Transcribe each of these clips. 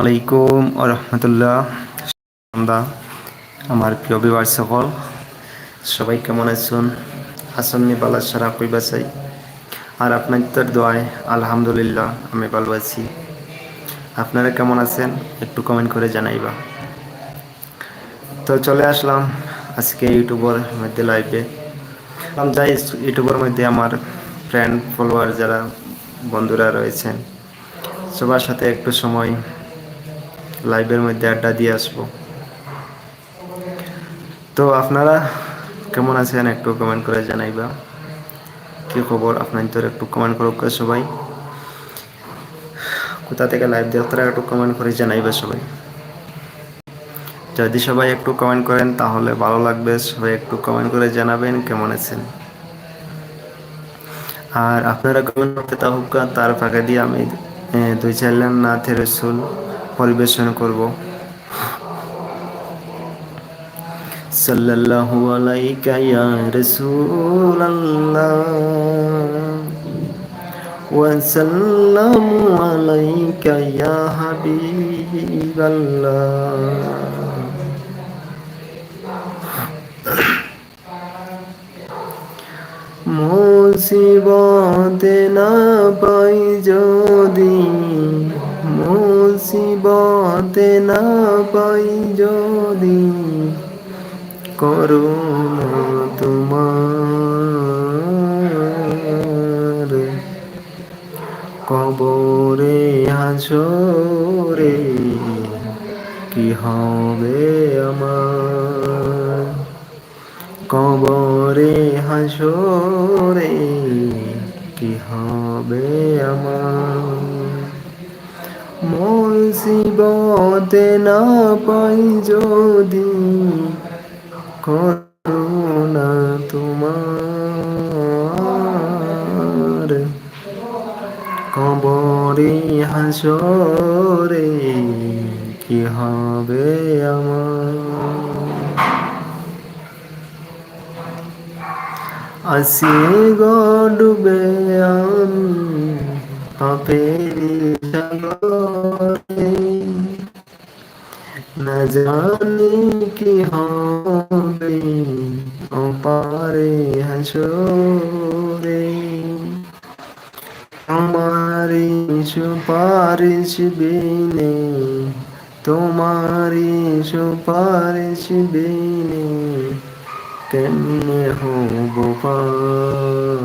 আলাইকুম রহমতুল্লাহ আমরা আমার প্রিয় বিবার সকল, সবাই কেমন আছেন? আসন্নি বালা সারা কইবা চাই আর আপনাদের দোয়ায়, আলহামদুলিল্লাহ, আমি ভালো আছি। আপনারা কেমন আছেন? একটু কমেন্ট করে জানাইবা। তো চলে আসলাম আজকে ইউটিউবের মধ্যে লাইভে যাই ইউটিউবের মধ্যে আমার ফ্রেন্ড ফলোয়ার যারা, বন্ধুরা রয়েছেন, সবার সাথে একটু সময় লাইভের মধ্যে আড্ডা দিয়ে আসব। তো আপনারা কেমন আছেন একটু কমেন্ট করে জানাইবা। কি খবর আপনার একটু কমেন্ট করুক সবাই। কোথা থেকে লাইভ দেখতে একটু কমেন্ট করে জানাইবে সবাই। যদি সবাই একটু কমেন্ট করেন তাহলে ভালো লাগবে, সবাই একটু কমেন্ট করে জানাবেন কেমন আছেন। আর আপনারা কমেন্ট করতে তাহুকা তার ফাঁকে দিয়ে আমি দুই চার লাইন নাথে রসুল পরিবেশন করব। সাল্লাল্লাহু আলাইকা ইয়া রাসূলুল্লাহ। ওয়া সাল্লামু আলাইকা ইয়া হাবিবাল্লাহ। মুসিবতে না পাই যদি মুসিবতে না পাই যদি করুণা তোমার। কবরে হাসরে কি হবে আমার? কবরে হাসরে কি হবে আমার? মুসিবতে না পাই যদি করুণা তোমার। কবরে হাসরে কি হবে আমার? আসি গডবে আমি পাপেরি সাগরে না জানি কি হবে অপারে হাসরে আমারি সুপারিশ বিনে তোমারি সুপারিশ বিনে, কেমনে হব পার?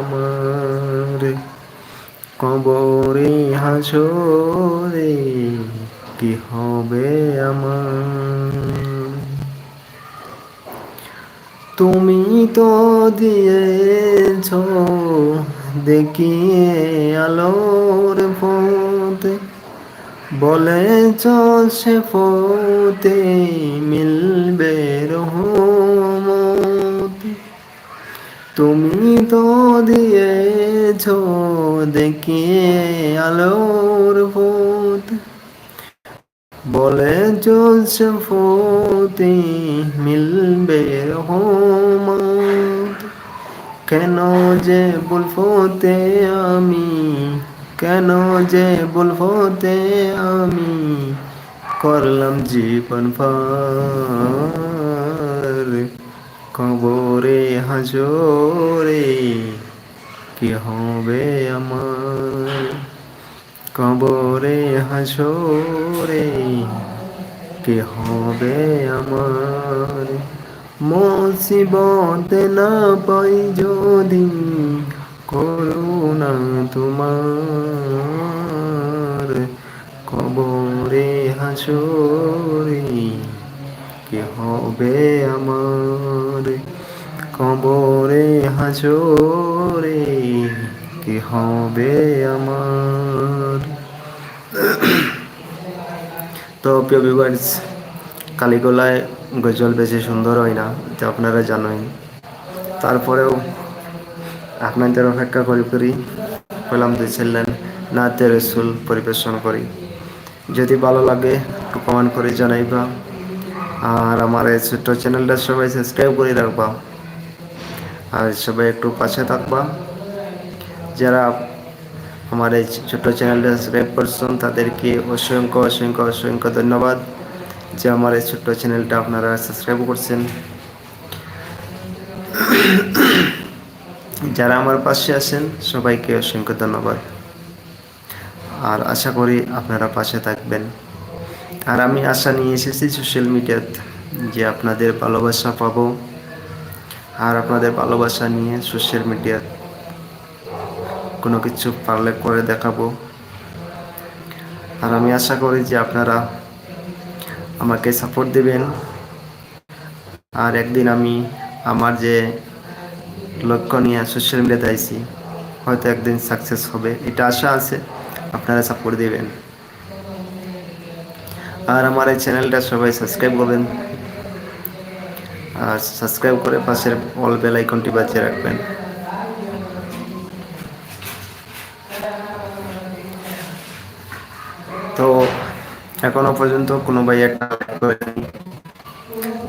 আমার, কবরে হাসরে কি হবে আমার? তুমি তো দিয়েছ দেখিয়ে আলোর পথে, বলেছ সে পথে মিলবে তুমি তো দিয়েছ দেখিয়ে আলোর পথ বলে চলছে ফতে, মিলবে রহমত কেন যে বলফতে আমি, কেন যে বলফতে আমি, করলাম জীবন পার। কবরে হাজরে, কি হবে আমার? কবরে হাসরে কি হবে আমার? মুসিবত না পাই যদি করুণা তোমার। কবরে হাসরে কি হবে আমার? কবরে হাসরে কি হবে আমার? তো প্রিয় ভিউয়ার্স কালীগোলায় গজল বেশি সুন্দর হয় না, এটা আপনারা জানেন। তারপরেও আপনাদের অপেক্ষা করি করি পেলাম দিয়েছিলেন নাতে রসুল পরিবেশন করি। যদি ভালো লাগে একটু কমেন্ট করে জানাইবা। আর আমার এই ছোট্ট চ্যানেলটা সবাই সাবস্ক্রাইব করে রাখবা। আর সবাই একটু পাশে থাকবা। যারা আমার এই ছোট্ট চ্যানেলটা সাবস্ক্রাইব করছেন তাদেরকে অসংখ্য অসংখ্য অসংখ্য ধন্যবাদ যে আমার এই ছোট্ট চ্যানেলটা আপনারা সাবস্ক্রাইব করছেন। যারা আমার পাশে আছেন, সবাইকে অসংখ্য ধন্যবাদ। আর আশা করি আপনারা পাশে থাকবেন। আর আমি আশা নিয়ে এসেছি সোশ্যাল মিডিয়াতে যে আপনাদের ভালোবাসা পাবো আর আপনাদের ভালোবাসা নিয়ে সোশ্যাল মিডিয়া কোনো কিছু পারলে করে দেখাবো। আর আমি আশা করি যে আপনারা আমাকে সাপোর্ট দেবেন। আর একদিন আমি আমার যে লক্ষ্য নিয়ে সোশ্যাল মিডিয়াতে আইছি, হয়তো একদিন সাকসেস হবে। এটা আশা আছে, আপনারা সাপোর্ট দেবেন। আর আমার এই চ্যানেলটা সবাই সাবস্ক্রাইব করবেন। আর সাবস্ক্রাইব করে পাশের অল বেল আইকনটি বাজিয়ে রাখবেন। তো এখনও পর্যন্ত কোনো ভাই একটা লাইক করেনি।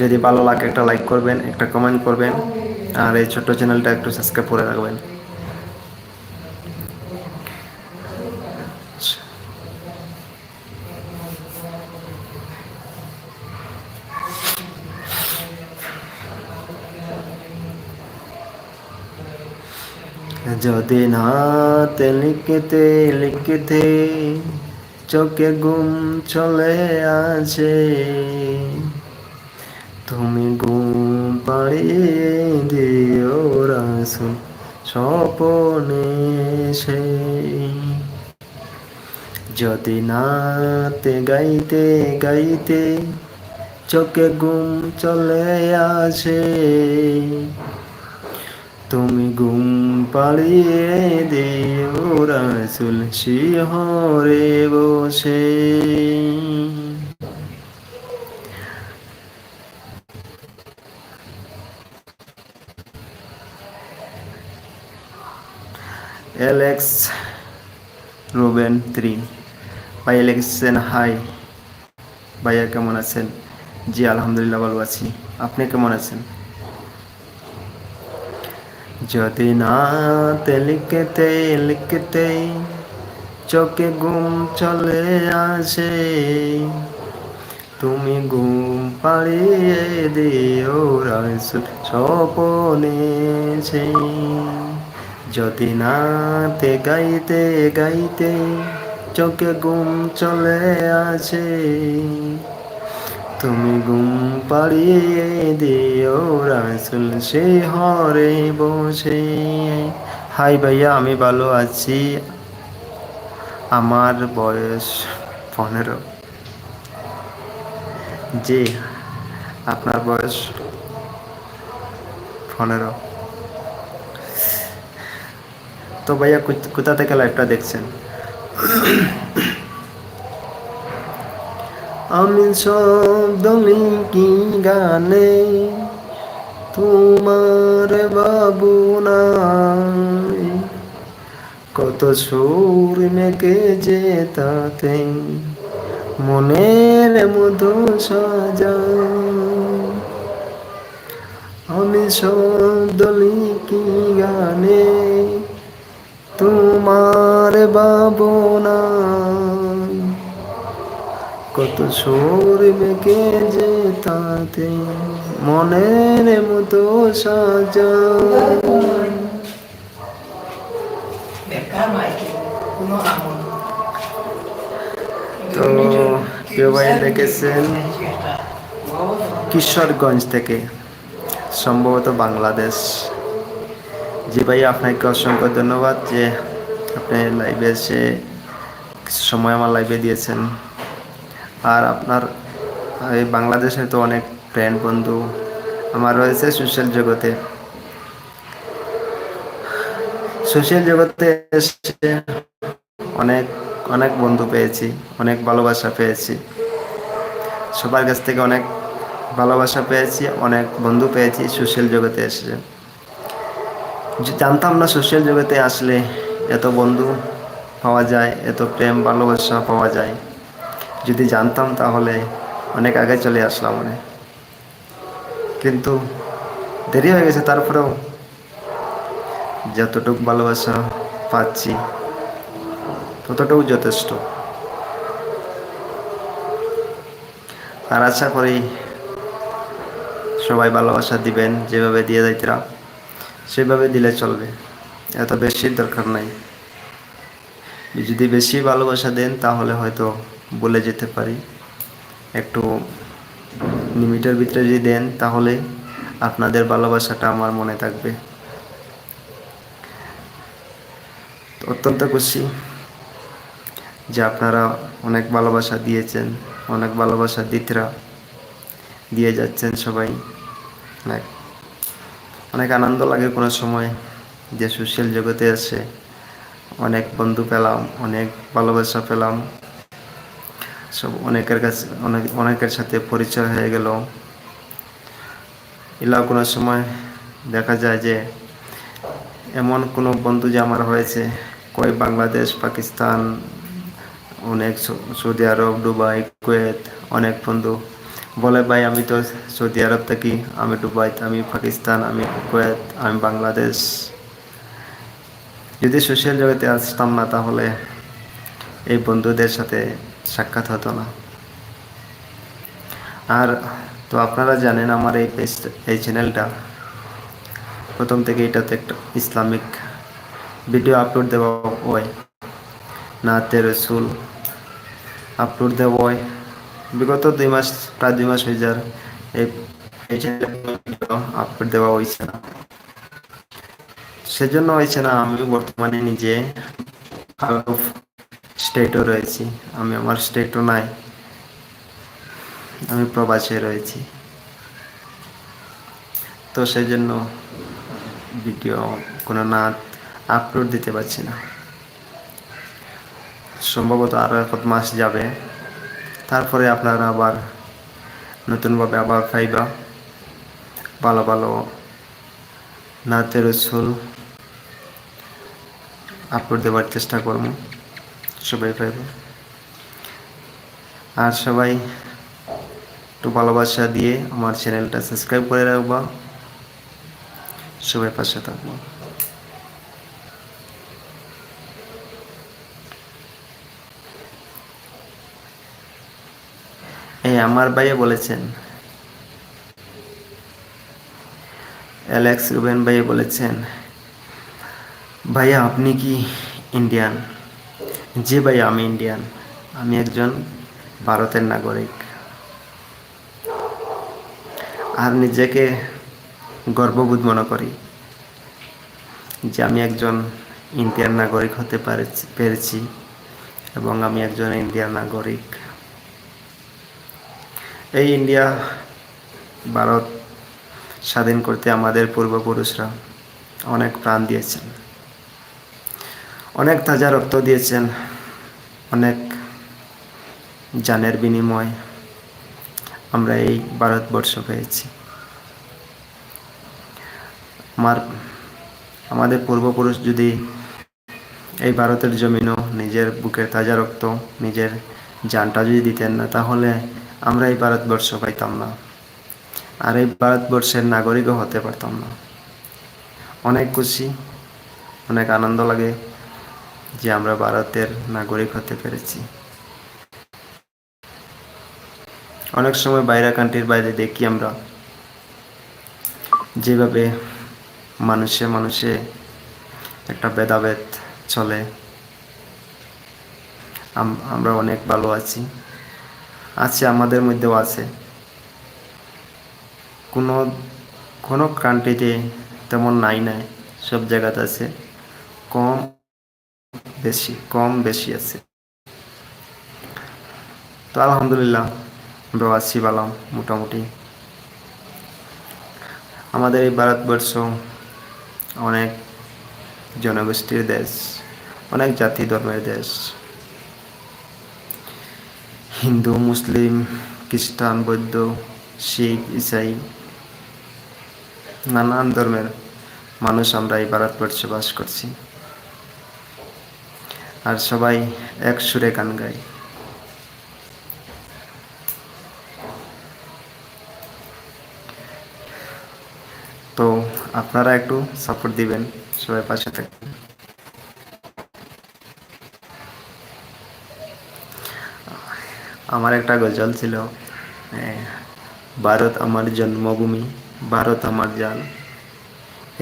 যদি ভালো লাগে একটা লাইক করবেন, একটা কমেন্ট করবেন। আর এই ছোট্ট চ্যানেলটা একটু সাবস্ক্রাইব করে রাখবেন। যদি নাতে লিখতে লিখতে চোখে ঘুম চলে আছে তুমি ঘুম পাড়িয়ে দিও রাসুল স্বপনে সে যদি নাতে গাইতে গাইতে চোখে ঘুম চলে আসে তুমি ঘুম পাড়িয়ে দিও, রাসুল শিহরে বসে। এলেক্স রুবেন থ্রি ভাই লিখেছেন হাই ভাইয়া কেমন আছেন? জি, আলহামদুলিল্লাহ, ভালো আছি। আপনি কেমন আছেন? যদি নাতে লিখতে লিখতে চোখে ঘুম চলে আসে, তুমি ঘুম পাড়িয়ে দিও রাসুল স্বপনে যদি নাতে গাইতে গাইতে চোখে ঘুম চলে আসে তুমি ঘুম পাড়িয়ে দিও, রাসুল সে হরে বসে। হাই ভাইয়া, আমি ভালো আছি। আমার বয়স পনেরো। জি, আপনার বয়স পনেরো। তো ভাইয়া কোথা থেকে লাইভটা দেখছেন? আমি শব্দ কি গানে? তোমার বাবু নাই। কত সুর মেকে যে তাতে মনের মধু সাজা আমি শব্দ কি গানে? তোমার বাবু নাই। কত সুর মেকে যে তাতে মনের মতো সাজা। তো কেউ ভাই দেখেছেন কিশোরগঞ্জ থেকে সম্ভবত বাংলাদেশ। জি ভাই আপনাকে অসংখ্য ধন্যবাদ যে আপনি লাইভে এসে কিছু সময় আমার লাইভে দিয়েছেন। আর আপনার, এই বাংলাদেশে তো অনেক ফ্রেন্ড বন্ধু আমার রয়েছে সোশ্যাল জগতে। সোশ্যাল জগতে এসে অনেক অনেক বন্ধু পেয়েছি, অনেক ভালোবাসা পেয়েছি। সবার কাছ থেকে অনেক ভালোবাসা পেয়েছি, অনেক বন্ধু পেয়েছি সোশ্যাল জগতে এসে। জানতাম না সোশ্যাল জগতে আসলে এত বন্ধু পাওয়া যায়, এত প্রেম ভালোবাসা পাওয়া যায়। যদি জানতাম তাহলে অনেক আগে চলে আসলাম অনেক। কিন্তু দেরি হয়ে গেছে, তারপরেও যতটুকু ভালোবাসা পাচ্ছি, ততটুকু যথেষ্ট। আর আশা করি সবাই ভালোবাসা দিবেন, যেভাবে দিয়ে যাইতরা, সেভাবে দিলে চলবে। এত বেশি দরকার নাই। যদি বেশি ভালোবাসা দেন তাহলে হয়তো বলে যেতে পারি। একটু লিমিটের ভিতরে যদি দেন, তাহলে আপনাদের ভালোবাসাটা আমার মনে থাকবে। অত্যন্ত খুশি যে আপনারা অনেক ভালোবাসা দিয়েছেন, অনেক ভালোবাসা দিতরা দিয়ে যাচ্ছেন সবাই। অনেক অনেক আনন্দ লাগে কোনো সময় যে সোশ্যাল জগতে এসে অনেক বন্ধু পেলাম, অনেক ভালোবাসা পেলাম। সব অনেকের কাছে, অনেক, অনেকের সাথে পরিচয় হয়ে গেল। এলাও কোনো সময় দেখা যায় যে এমন কোনো বন্ধু যে আমার হয়েছে, কয় বাংলাদেশ, পাকিস্তান, অনেক সৌদি আরব, দুবাই, কুয়েত, অনেক বন্ধু। বলে, ভাই, আমি তো সৌদি আরব থাকি, আমি দুবাই, আমি পাকিস্তান, আমি কুয়েত, আমি বাংলাদেশ। যদি সোশ্যাল জগতে আসতাম না তাহলে এই বন্ধুদের সাথে সাক্ষাৎ হতো না। আর তো আপনারা জানেন আমার এই পেজ এই চ্যানেলটা প্রথম থেকে এটাতে একটা ইসলামিক ভিডিও আপলোড দেওয়া হয়। নাতে রসুল আপলোড দেওয়া হয়। বিগত দুই মাস, প্রায় দুই মাস হয়ে যার এই আপলোড দেওয়া হয়েছে না। সেজন্য হয়েছে না আমি বর্তমানে নিজে স্টেটও রয়েছি। আমি আমার স্টেটও নাই। আমি প্রবাসে রয়েছি। তো সেই জন্য ভিডিও কোনো নাচ আপলোড দিতে পারছি না। সম্ভবত আরও এক মাস যাবে। তারপরে আপনারা আবার নতুনভাবে আবার পাইবা ভালো ভালো নাতের রসুল আপলোড দেওয়ার চেষ্টা করব। সবাই পাইব। আর সবাই একটু ভালোবাসা দিয়ে আমার চ্যানেলটা সাবস্ক্রাইব করে রাখবা। সবাই পাশে থাকব। এই আমার ভাইয়ে বলেছেন। অ্যালেক্স রুবেন ভাইয়ে বলেছেন, ভাইয়া, আপনি কি ইন্ডিয়ান জি ভাই, আমি ইন্ডিয়ান আমি একজন ভারতের নাগরিক। আর নিজেকে গর্ববোধ মনে করি যে আমি একজন ইন্ডিয়ান নাগরিক হতে পেরেছি এবং আমি একজন ইন্ডিয়ান নাগরিক। এই ইন্ডিয়া ভারত স্বাধীন করতে আমাদের পূর্বপুরুষরা অনেক প্রাণ দিয়েছেন। অনেক তাজা রক্ত দিয়েছেন, অনেক জানের বিনিময় আমরা এই ভারতবর্ষ পেয়েছি। আমার আমাদের পূর্বপুরুষ যদি এই ভারতের জমিনও নিজের বুকের তাজা রক্ত, নিজের জানটা যদি দিতেন না, তাহলে আমরা এই ভারতবর্ষ পাইতাম না। আর এই ভারতবর্ষের নাগরিকও হতে পারতাম না। অনেক খুশি, অনেক আনন্দ লাগে। যে আমরা ভারতের নাগরিক হতে পেরেছি। অনেক সময় বাইরে কান্ট্রির বাইরে দেখি আমরা, যেভাবে মানুষে মানুষে একটা ভেদাভেদ চলে। আমরা অনেক ভালো আছি, আছে আমাদের মধ্যেও আছে। কোনো কোনো কান্ট্রিতে তেমন নাই নাই, সব জায়গাতে আছে। কম বেশি, কম বেশি আছে। তো আলহামদুলিল্লাহ, আমরা আছি বালাম, মোটামুটি। আমাদের এই ভারতবর্ষ অনেক জনগোষ্ঠীর দেশ, অনেক জাতি ধর্মের দেশ। হিন্দু, মুসলিম, খ্রিস্টান, বৌদ্ধ, শিখ, ইসাই, নানান ধর্মের মানুষ আমরা এই ভারতবর্ষে বাস করছি। আর সবাই এক সুরে গান গায়। তো আপনারা একটু সাপোর্ট দিবেন, সবাই পাশে থাকবেন। আমার একটা গজল ছিল ভারত আমার জন্মভূমি, ভারত আমার জান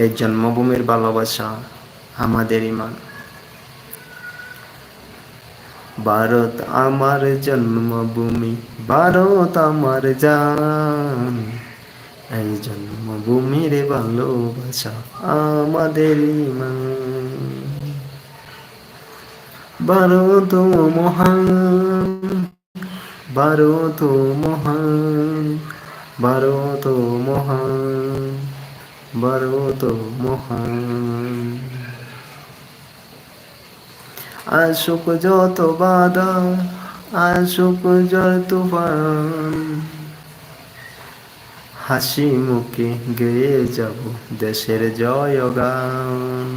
এই জন্মভূমির ভালোবাসা আমাদের ইমান। ভারত আমার জন্মভূমি, ভারত আমার জান। এই জন্মভূমির ভালোবাসা আমাদের ভারত মহান ভারত মহান ভারত মহান ভারত মহান। আসুক যত বাধা আসুক যত হাসি মুখে গেয়ে যাব দেশের জয়গান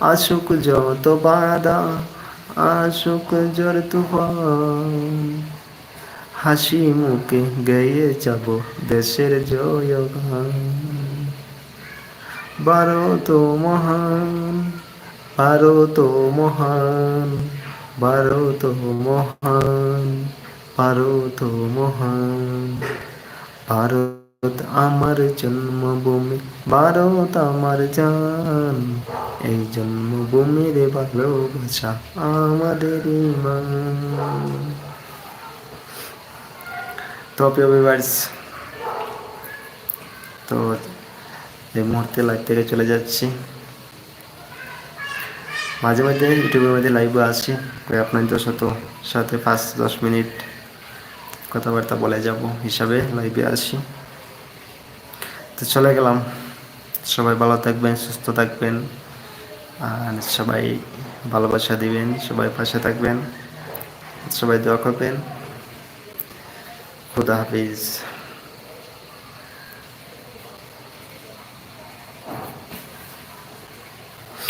আসুক যত বাধা আসুক জোর তুফান। হাসি মুখে গেয়ে যাব দেশের জয়গান ভারত মহান ভারত মহান ভারত মহান ভারত মহান। ভারত আমার জন্মভূমি, ভারত আমার জান। এই জন্মভূমির ভালোবাসা আমাদের তো প্রিয় তো এই মুহূর্তে লাইভ থেকে চলে যাচ্ছি। মাঝে মাঝে ইউটিউবের মধ্যে লাইভে আসি আপনাদের সাথে সাথে পাঁচ দশ মিনিট কথাবার্তা বলে যাব হিসাবে লাইভে আসি। তো চলে গেলাম। সবাই ভালো থাকবেন, সুস্থ থাকবেন, আর সবাই ভালোবাসা দিবেন, সবাই পাশে থাকবেন, সবাই দোয়া করবেন। খুদা হাফিজ।